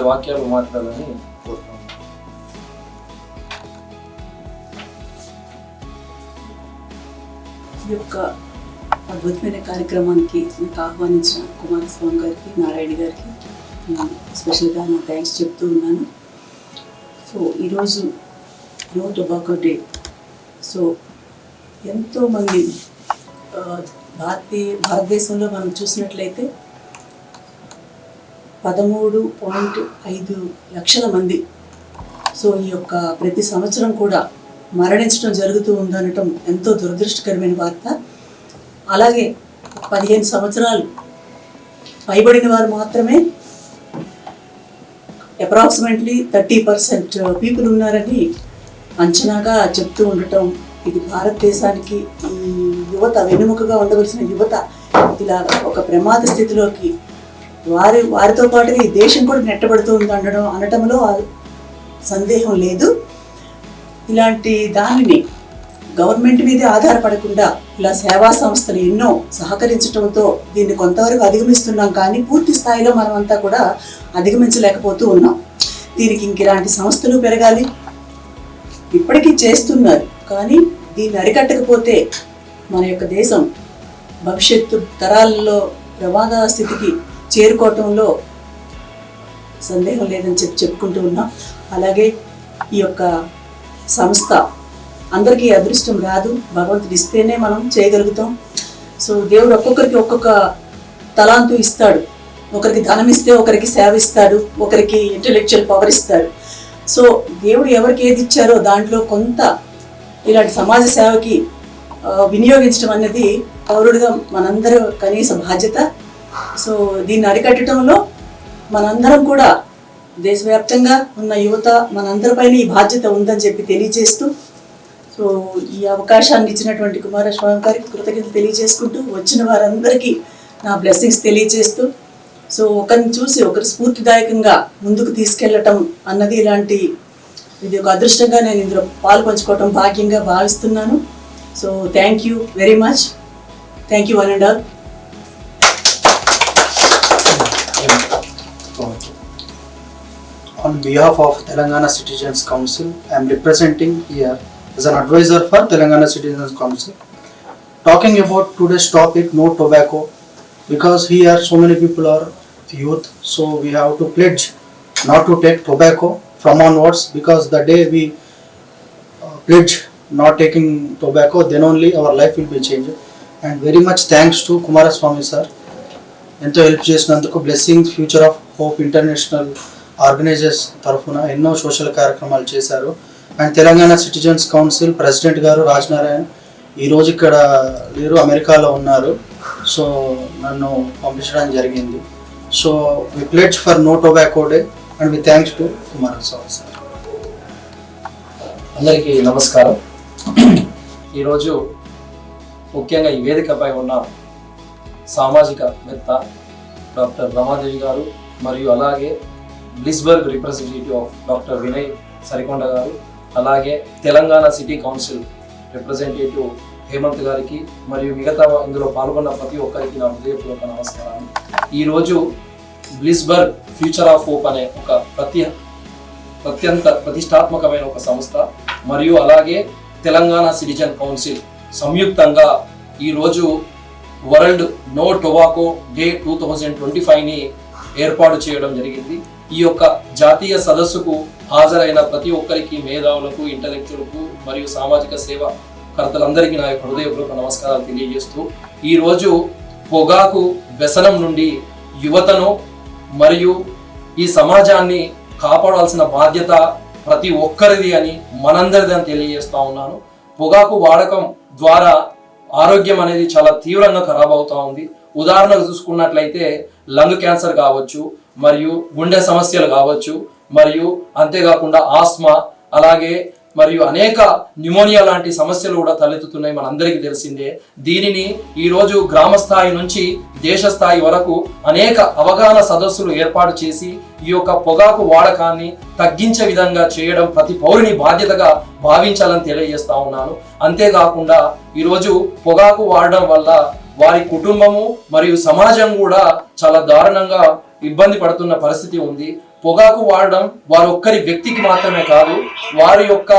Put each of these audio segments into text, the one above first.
రెండు వాక్యాలు మాట్లాడాలని కోరుతున్నాను. ఈ యొక్క అద్భుతమైన కార్యక్రమానికి నాకు ఆహ్వానించిన కుమారస్వామి గారికి నారాయణ గారికి స్పెషల్గా నా థ్యాంక్స్ చెప్తూ ఉన్నాను. సో ఈరోజు నో టొబాకో డే. సో ఎంతోమంది భారతీయ భారతదేశంలో మనం చూసినట్లయితే పదమూడు పాయింట్ ఐదు లక్షల మంది. సో ఈ యొక్క ప్రతి సంవత్సరం కూడా మరణించడం జరుగుతూ ఉందనటం ఎంతో దురదృష్టకరమైన వార్త. అలాగే పదిహేను సంవత్సరాలు పైబడిన వారు మాత్రమే అప్రాక్సిమేట్లీ థర్టీ పర్సెంట్ పీపుల్ ఉన్నారని అంచనాగా చెప్తూ ఉండటం ఇది భారతదేశానికి ఈ యువత వెన్నుముకగా ఉండవలసిన యువత ఇలా ఒక ప్రమాద స్థితిలోకి వారి వారితో పాటుగా ఈ దేశం కూడా నెట్టబడుతుంది అనడం అనటంలో సందేహం లేదు. ఇలాంటి దానిని గవర్నమెంట్ మీదే ఆధారపడకుండా ఇలా సేవా సంస్థలు ఎన్నో సహకరించడంతో దీన్ని కొంతవరకు అధిగమిస్తున్నాం కానీ పూర్తి స్థాయిలో మనమంతా కూడా అధిగమించలేకపోతూ ఉన్నాం. దీనికి ఇంక ఇలాంటి సంస్థలు పెరగాలి. ఇప్పటికీ చేస్తున్నారు కానీ దీన్ని అరికట్టకపోతే మన యొక్క దేశం భవిష్యత్తు తరాల్లో ప్రమాద స్థితికి చేరుకోవటంలో సందేహం లేదని చెప్పి చెప్పుకుంటూ ఉన్నాం. అలాగే ఈ యొక్క సంస్థ అందరికీ అదృష్టం రాదు. భగవంతుడు ఇస్తేనే మనం చేయగలుగుతాం. సో దేవుడు ఒక్కొక్కరికి ఒక్కొక్క తలాంతు ఇస్తాడు. ఒకరికి ధనం ఇస్తే ఒకరికి సేవ ఇస్తాడు. ఒకరికి ఇంటలెక్చువల్ పవర్ ఇస్తాడు. సో దేవుడు ఎవరికి ఏది ఇచ్చారో దాంట్లో కొంత ఇలాంటి సమాజ సేవకి వినియోగించడం అనేది పౌరుడిగా మనందరూ కనీస బాధ్యత. సో దీన్ని అరికట్టడంలో మనందరం కూడా దేశవ్యాప్తంగా ఉన్న యువత మనందరిపైన ఈ బాధ్యత ఉందని చెప్పి తెలియజేస్తూ సో ఈ అవకాశాన్ని ఇచ్చినటువంటి కుమారస్వామి గారికి కృతజ్ఞతలు తెలియజేసుకుంటూ వచ్చిన వారందరికీ నా బ్లెస్సింగ్స్ తెలియజేస్తూ సో ఒకరిని చూసి ఒకరి స్ఫూర్తిదాయకంగా ముందుకు తీసుకెళ్ళటం అన్నది ఇలాంటి ఇది ఒక అదృష్టంగా నేను ఇందులో పాల్పంచుకోవటం భాగ్యంగా భావిస్తున్నాను. So thank you very much thank you one and all On behalf of Telangana Citizens Council, I am representing here as an advisor for Telangana Citizens Council. Talking about today's topic, no tobacco, because here so many people are youth, so we have to pledge not to take tobacco from onwards because the day we uh, pledge not taking tobacco, then only our life will be changed. And very much thanks to Kumaraswamy sir. ఎంతో help చేసినందుకు blessing future of hope international Organisers తరఫున ఎన్నో social కార్యక్రమాలు చేశారు. And Telangana citizens council president గారు రాజనారాయణ్ ఈరోజు ఇక్కడ లేరు అమెరికాలో ఉన్నారు. సో నన్ను పంపించడం జరిగింది. So we pledge for no tobacco day and we thanks to Kumaraswamy sir. అందరికీ నమస్కారం. ఈరోజు ముఖ్యంగా ఈ వేదికపై ఉన్న సామాజికవేత్త డాక్టర్ రమాదేవి గారు మరియు అలాగే Blissburg representative of doctor Vinay Sarikonda గారు అలాగే Telangana city council representative Hemanth గారికి మరియు మిగతా ఇందులో పాల్గొన్న ప్రతి ఒక్కరికి నా హృదయపూర్వక నమస్కారాలు. ఈరోజు బ్లిస్బర్గ్ ఫ్యూచర్ ఆఫ్ హోప్ అనే ఒక ప్రతి అత్యంత ప్రతిష్టాత్మకమైన ఒక సంస్థ మరియు అలాగే తెలంగాణ సిటిజన్ కౌన్సిల్ సంయుక్తంగా ఈరోజు world no tobacco day two thousand twenty ఫైవ్ని ఏర్పాటు చేయడం జరిగింది. ఈ యొక్క జాతీయ సదస్సుకు హాజరైన ప్రతి ఒక్కరికి మేధావులకు ఇంటలెక్చువల్కు మరియు సామాజిక సేవ కర్తలందరికీ నా యొక్క హృదయపూర్వక నమస్కారాలు తెలియజేస్తూ ఈరోజు పొగాకు వ్యసనం నుండి యువతను మరియు ఈ సమాజాన్ని కాపాడాల్సిన బాధ్యత ప్రతి ఒక్కరిది అని మనందరిది అని తెలియజేస్తూ ఉన్నాను. పొగాకు వాడకం ద్వారా ఆరోగ్యం అనేది చాలా తీవ్రంగా ఖరాబ్ అవుతా ఉంది. ఉదాహరణకు చూసుకున్నట్లయితే లంగ్ క్యాన్సర్ కావచ్చు మరియు గుండె సమస్యలు కావచ్చు మరియు అంతేకాకుండా ఆస్మా అలాగే మరియు అనేక న్యూమోనియా లాంటి సమస్యలు కూడా తలెత్తుతున్నాయి. మనందరికీ తెలిసిందే దీనిని ఈరోజు గ్రామ స్థాయి నుంచి దేశ స్థాయి వరకు అనేక అవగాహన సదస్సులు ఏర్పాటు చేసి ఈ యొక్క పొగాకు వాడకాన్ని తగ్గించే విధంగా చేయడం ప్రతి పౌరుని బాధ్యతగా భావించాలని తెలియజేస్తా ఉన్నాను. అంతేకాకుండా ఈరోజు పొగాకు వాడడం వల్ల వారి కుటుంబము మరియు సమాజం కూడా చాలా దారుణంగా ఇబ్బంది పడుతున్న పరిస్థితి ఉంది. పొగాకు వాడడం వారి ఒక్కరి వ్యక్తికి మాత్రమే కాదు వారి యొక్క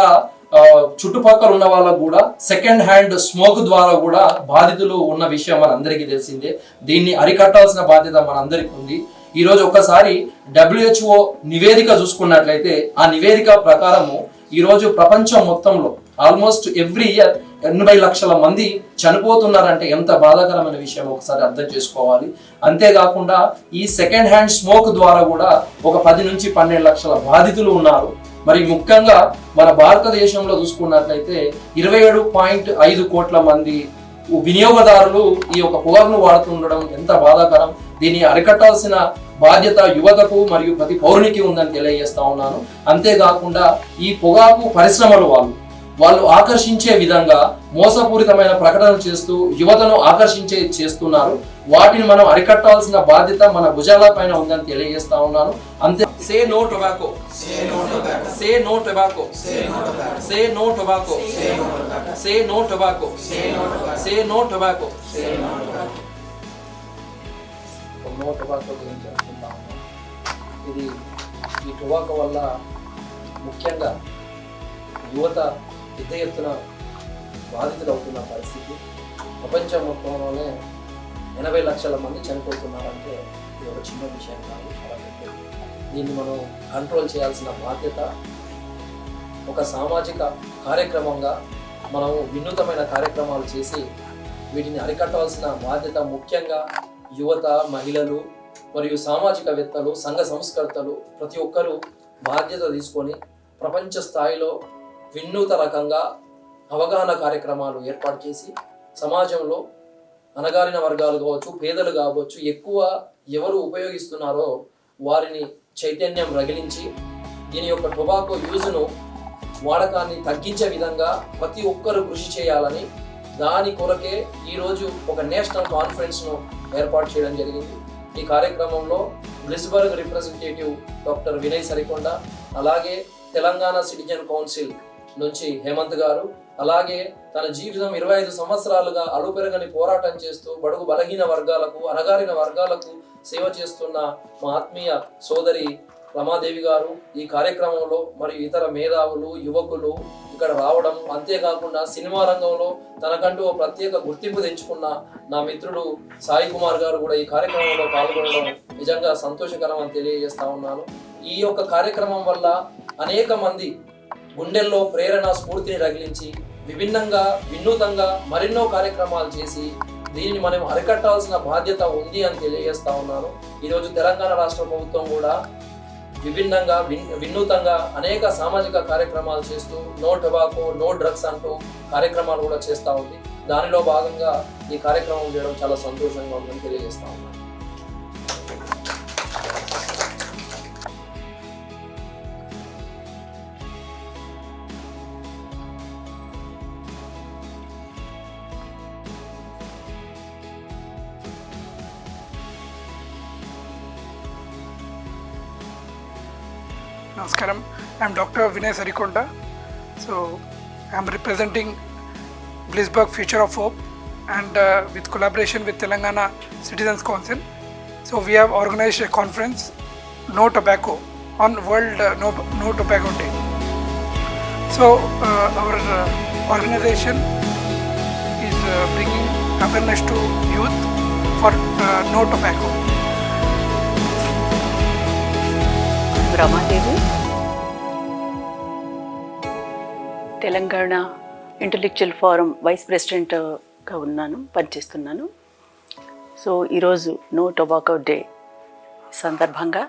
చుట్టుపక్కల ఉన్న వాళ్ళకు కూడా సెకండ్ హ్యాండ్ స్మోక్ ద్వారా కూడా బాధితులు ఉన్న విషయం మనందరికీ తెలిసిందే. దీన్ని అరికట్టాల్సిన బాధ్యత మనందరికీ ఉంది. ఈరోజు ఒక్కసారి డబ్ల్యూహెచ్ఓ నివేదిక చూసుకున్నట్లయితే ఆ నివేదిక ప్రకారము ఈరోజు ప్రపంచం మొత్తంలో ఆల్మోస్ట్ ఎవ్రీ ఇయర్ ఎనభై లక్షల మంది చనిపోతున్నారంటే ఎంత బాధాకరమైన విషయం ఒకసారి అర్థం చేసుకోవాలి. అంతేకాకుండా ఈ సెకండ్ హ్యాండ్ స్మోక్ ద్వారా కూడా ఒక పది నుంచి పన్నెండు లక్షల బాధితులు ఉన్నారు. మరి ముఖ్యంగా మన భారతదేశంలో చూసుకున్నట్లయితే ఇరవై ఏడు పాయింట్ ఐదు కోట్ల మంది వినియోగదారులు ఈ యొక్క పొగను వాడుతుండడం ఎంత బాధాకరం. దీన్ని అరికట్టాల్సిన బాధ్యత యువతకు మరియు ప్రతి పౌరునికి ఉందని తెలియజేస్తా ఉన్నాను. అంతేకాకుండా ఈ పొగాకు పరిశ్రమలు వాళ్ళు వాళ్ళు ఆకర్షించే విధంగా మోసపూరితమైన ప్రకటనలు చేస్తూ యువతను ఆకర్షించే చేస్తున్నారు వాటిని మనం అరికట్టాల్సిన బాధ్యత మన భుజాల పైన ఉందని తెలియజేస్తా ఉన్నాను అంతే say no tobacco say no tobacco say no tobacco say no tobacco say no tobacco say no tobacco గురించి ఇది ఈ టొబాకో వల్ల ముఖ్యంగా యువత పెద్ద ఎత్తున బాధితులు అవుతున్న పరిస్థితి. ప్రపంచం మొత్తంలోనే ఎనభై లక్షల మంది చనిపోతున్నారంటే ఇది ఒక చిన్న విషయం కాదు చాలా పెద్దది దీన్ని మనం కంట్రోల్ చేయాల్సిన బాధ్యత ఒక సామాజిక కార్యక్రమంగా మనము వినూతమైన కార్యక్రమాలు చేసి వీటిని అరికట్టాల్సిన బాధ్యత ముఖ్యంగా యువత మహిళలు మరియు సామాజికవేత్తలు సంఘ సంస్కర్తలు ప్రతి ఒక్కరూ బాధ్యత తీసుకొని ప్రపంచ స్థాయిలో వినూత రకంగా అవగాహన కార్యక్రమాలు ఏర్పాటు చేసి సమాజంలో అణగారిన వర్గాలు కావచ్చు పేదలు కావచ్చు ఎక్కువ ఎవరు ఉపయోగిస్తున్నారో వారిని చైతన్యం రగిలించి దీని యొక్క టొబాకో యూజ్ను వాడకాన్ని తగ్గించే విధంగా ప్రతి ఒక్కరూ కృషి చేయాలని దాని కొరకే ఈరోజు ఒక నేషనల్ కాన్ఫరెన్స్ను ఏర్పాటు చేయడం జరిగింది. ఈ కార్యక్రమంలో Blissburg representative doctor Vinay Sarikonda అలాగే తెలంగాణ సిటిజన్ కౌన్సిల్ నుంచి హేమంత్ గారు అలాగే తన జీవితం ఇరవై ఐదు సంవత్సరాలుగా అడుగుపెరగని పోరాటం చేస్తూ బడుగు బలహీన వర్గాలకు అణగారిన వర్గాలకు సేవ చేస్తున్న మా ఆత్మీయ సోదరి రమాదేవి గారు ఈ కార్యక్రమంలో మరియు ఇతర మేధావులు యువకులు ఇక్కడ రావడం అంతేకాకుండా సినిమా రంగంలో తనకంటూ ఓ ప్రత్యేక గుర్తింపు తెచ్చుకున్న నా మిత్రుడు సాయి కుమార్ గారు కూడా ఈ కార్యక్రమంలో పాల్గొనడం నిజంగా సంతోషకరం అని తెలియజేస్తా ఉన్నాను. ఈ యొక్క కార్యక్రమం వల్ల అనేక మంది గుండెల్లో ప్రేరణ స్ఫూర్తిని రగిలించి విభిన్నంగా వినూతంగా మరెన్నో కార్యక్రమాలు చేసి దీనిని మనం అరికట్టాల్సిన బాధ్యత ఉంది అని తెలియజేస్తా ఉన్నాను. ఈరోజు తెలంగాణ రాష్ట్ర ప్రభుత్వం కూడా విభిన్నంగా విన్ వినూతంగా అనేక సామాజిక కార్యక్రమాలు చేస్తూ నో టొబాకో నో డ్రగ్స్ అంటూ కార్యక్రమాలు కూడా చేస్తూ ఉంది. దానిలో భాగంగా ఈ కార్యక్రమం చేయడం చాలా సంతోషంగా ఉందని తెలియజేస్తా ఉన్నాను. Namaskaram. I'm Dr. Vinay Sarikonda. So I'm representing Blisburg Future of Hope and uh, with collaboration with Telangana Citizens Council. So we have organized a conference, No Tobacco, on World uh, no, no Tobacco Day. So uh, our uh, organization is uh, bringing awareness to youth for uh, no tobacco. Ramadevi. Telangana intellectual forum vice ప్రెసిడెంట్గా ఉన్నాను పనిచేస్తున్నాను. So ఈరోజు no tobacco day సందర్భంగా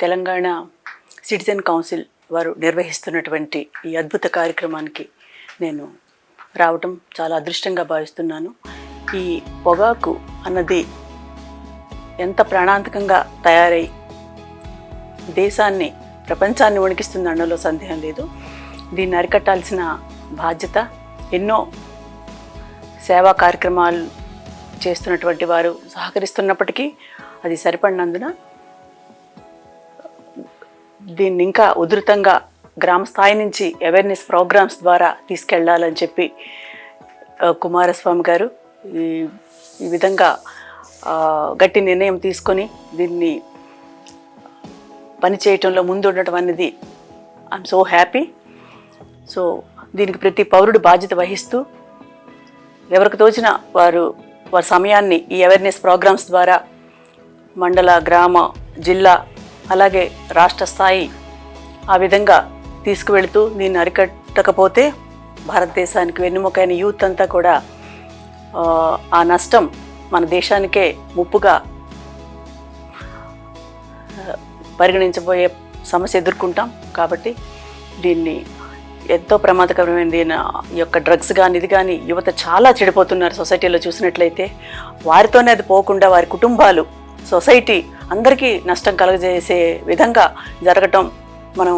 Telangana citizen council వారు నిర్వహిస్తున్నటువంటి ఈ అద్భుత కార్యక్రమానికి నేను రావటం చాలా అదృష్టంగా భావిస్తున్నాను. ఈ పొగాకు అన్నది ఎంత ప్రాణాంతకంగా తయారై దేశాన్ని ప్రపంచాన్ని వణికిస్తుంది అనలో సందేహం లేదు. దీన్ని అరికట్టాల్సిన బాధ్యత ఎన్నో సేవా కార్యక్రమాలు చేస్తున్నటువంటి వారు సహకరిస్తున్నప్పటికీ అది సరిపడినందున దీన్ని ఇంకా ఉధృతంగా గ్రామ స్థాయి నుంచి అవేర్నెస్ ప్రోగ్రామ్స్ ద్వారా తీసుకెళ్ళాలని చెప్పి కుమారస్వామి గారు ఈ ఈ విధంగా గట్టి నిర్ణయం తీసుకొని దీన్ని పని చేయటంలో అనేది ఐఎమ్ సో హ్యాపీ సో దీనికి ప్రతి పౌరుడు బాధ్యత వహిస్తూ ఎవరికి తోచిన వారు వారి సమయాన్ని ఈ అవేర్నెస్ ప్రోగ్రామ్స్ ద్వారా మండల గ్రామ జిల్లా అలాగే రాష్ట్ర స్థాయి ఆ విధంగా తీసుకువెళుతూ దీన్ని అరికట్టకపోతే భారతదేశానికి వెన్నుముకైన యూత్ అంతా కూడా ఆ నష్టం మన దేశానికే ముప్పుగా పరిగణించబోయే సమస్య ఎదుర్కొంటాం. కాబట్టి దీన్ని ఎంతో ప్రమాదకరమైన దీని ఈ యొక్క డ్రగ్స్ కానీ ఇది కానీ యువత చాలా చెడిపోతున్నారు సొసైటీలో చూసినట్లయితే. వారితోనే అది పోకుండా వారి కుటుంబాలు సొసైటీ అందరికీ నష్టం కలుగజేసే విధంగా జరగటం మనం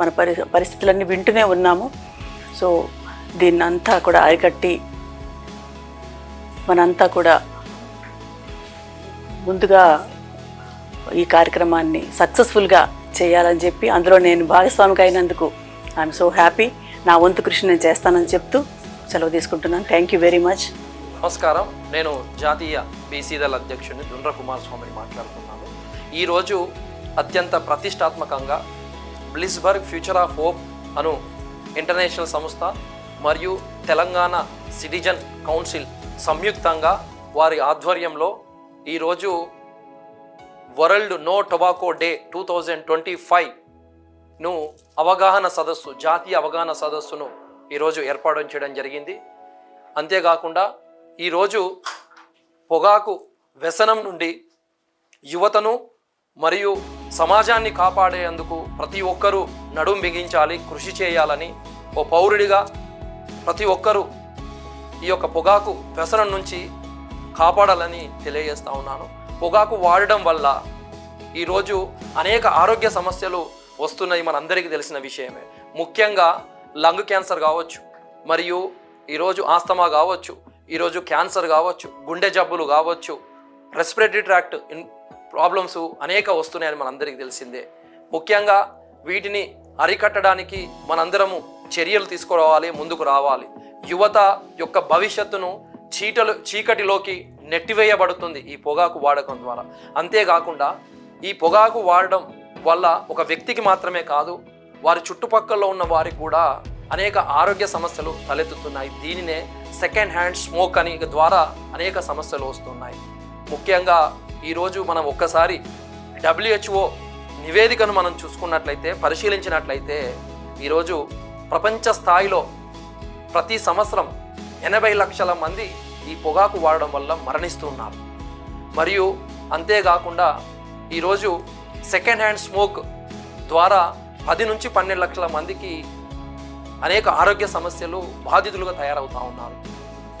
మన పరి పరిస్థితులన్నీ వింటూనే ఉన్నాము. సో దీన్నంతా కూడా అరికట్టి మనంతా కూడా ముందుగా ఈ కార్యక్రమాన్ని సక్సెస్ఫుల్గా చేయాలని చెప్పి అందులో నేను భాగస్వామికి అయినందుకు ఐఎమ్ సో హ్యాపీ నా వంతు కృషి నేను చేస్తానని చెప్తూ సెలవు తీసుకుంటున్నాను. థ్యాంక్ యూ వెరీ మచ్ నమస్కారం. నేను జాతీయ బీసీ దళ అధ్యక్షుడిని దుండ్ర కుమారస్వామిని మాట్లాడుతున్నాను. ఈరోజు అత్యంత ప్రతిష్టాత్మకంగా బ్లిస్బర్గ్ ఫ్యూచర్ ఆఫ్ హోప్ అను ఇంటర్నేషనల్ సంస్థ మరియు తెలంగాణ సిటిజన్ కౌన్సిల్ సంయుక్తంగా వారి ఆధ్వర్యంలో ఈరోజు world no tobacco day two thousand twenty ఫైవ్ను అవగాహన సదస్సు జాతీయ అవగాహన సదస్సును ఈరోజు ఏర్పాటు చేయడం జరిగింది. అంతేకాకుండా ఈరోజు పొగాకు వ్యసనం నుండి యువతను మరియు సమాజాన్ని కాపాడేందుకు ప్రతి ఒక్కరూ నడుం బిగించాలి కృషి చేయాలని ఓ పౌరుడిగా ప్రతి ఒక్కరూ ఈ యొక్క పొగాకు వ్యసనం నుంచి కాపాడాలని తెలియజేస్తా ఉన్నాను. పొగాకు వాడడం వల్ల ఈరోజు అనేక ఆరోగ్య సమస్యలు వస్తున్నాయి మనందరికీ తెలిసిన విషయమే. ముఖ్యంగా లంగ్ క్యాన్సర్ కావచ్చు మరియు ఈరోజు ఆస్తమా కావచ్చు ఈరోజు క్యాన్సర్ కావచ్చు గుండె జబ్బులు కావచ్చు రెస్పిరేటరీ ట్రాక్ట్ ఇన్ ప్రాబ్లమ్స్ అనేక వస్తున్నాయని మనందరికీ తెలిసిందే. ముఖ్యంగా వీటిని అరికట్టడానికి మనందరము చర్యలు తీసుకురావాలి ముందుకు రావాలి. యువత యొక్క భవిష్యత్తును చీటలు చీకటిలోకి నెట్టివేయబడుతుంది ఈ పొగాకు వాడకం ద్వారా. అంతేకాకుండా ఈ పొగాకు వాడడం వల్ల ఒక వ్యక్తికి మాత్రమే కాదు వారి చుట్టుపక్కల ఉన్న వారికి కూడా అనేక ఆరోగ్య సమస్యలు తలెత్తుతున్నాయి. దీనినే సెకండ్ హ్యాండ్ స్మోక్ అని ద్వారా అనేక సమస్యలు వస్తున్నాయి. ముఖ్యంగా ఈరోజు మనం ఒక్కసారి డబ్ల్యూహెచ్ఓ నివేదికను మనం చూసుకున్నట్లయితే పరిశీలించినట్లయితే ఈరోజు ప్రపంచ స్థాయిలో ప్రతి సంవత్సరం ఎనభై లక్షల మంది ఈ పొగాకు వాడడం వల్ల మరణిస్తున్నారు మరియు అంతేకాకుండా ఈరోజు సెకండ్ హ్యాండ్ స్మోక్ ద్వారా పది నుంచి పన్నెండు లక్షల మందికి అనేక ఆరోగ్య సమస్యలు బాధితులుగా తయారవుతూ ఉన్నారు.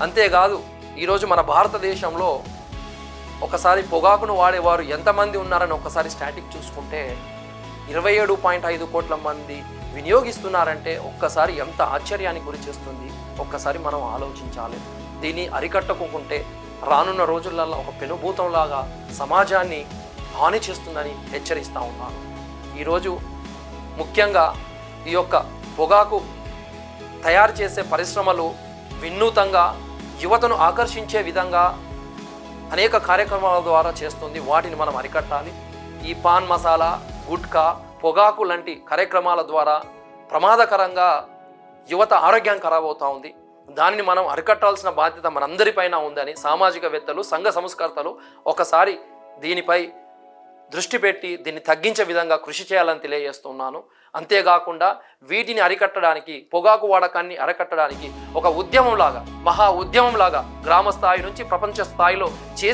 అంతేకాదు ఈరోజు మన భారతదేశంలో ఒకసారి పొగాకును వాడేవారు ఎంతమంది ఉన్నారని ఒకసారి స్టాటిక్ చూసుకుంటే ఇరవై ఏడు పాయింట్ ఐదు కోట్ల మంది వినియోగిస్తున్నారంటే ఒక్కసారి ఎంత ఆశ్చర్యానికి గురి చేస్తుంది? ఒక్కసారి మనం ఆలోచించాలి. దీన్ని అరికట్టకుంటే రానున్న రోజులలో ఒక పెనుభూతంలాగా సమాజాన్ని హాని చేస్తుందని హెచ్చరిస్తూ ఉన్నాను. ఈరోజు ముఖ్యంగా ఈ యొక్క పొగాకు తయారు చేసే పరిశ్రమలు వినూతంగా యువతను ఆకర్షించే విధంగా అనేక కార్యక్రమాల ద్వారా చేస్తుంది. వాటిని మనం అరికట్టాలి. ఈ పాన్ మసాలా గుట్కా పొగాకు లాంటి కార్యక్రమాల ద్వారా ప్రమాదకరంగా యువత ఆరోగ్యం ఖరాబ్ అవుతూ ఉంది. దానిని మనం అరికట్టాల్సిన బాధ్యత మనందరిపైన ఉందని సామాజికవేత్తలు సంఘ సంస్కర్తలు ఒకసారి దీనిపై దృష్టి పెట్టి దీన్ని తగ్గించే విధంగా కృషి చేయాలని తెలియజేస్తున్నాను. అంతేకాకుండా వీటిని అరికట్టడానికి పొగాకు వాడకాన్ని అరికట్టడానికి ఒక ఉద్యమంలాగా మహా ఉద్యమంలాగా గ్రామ స్థాయి నుంచి ప్రపంచ స్థాయిలో చేసి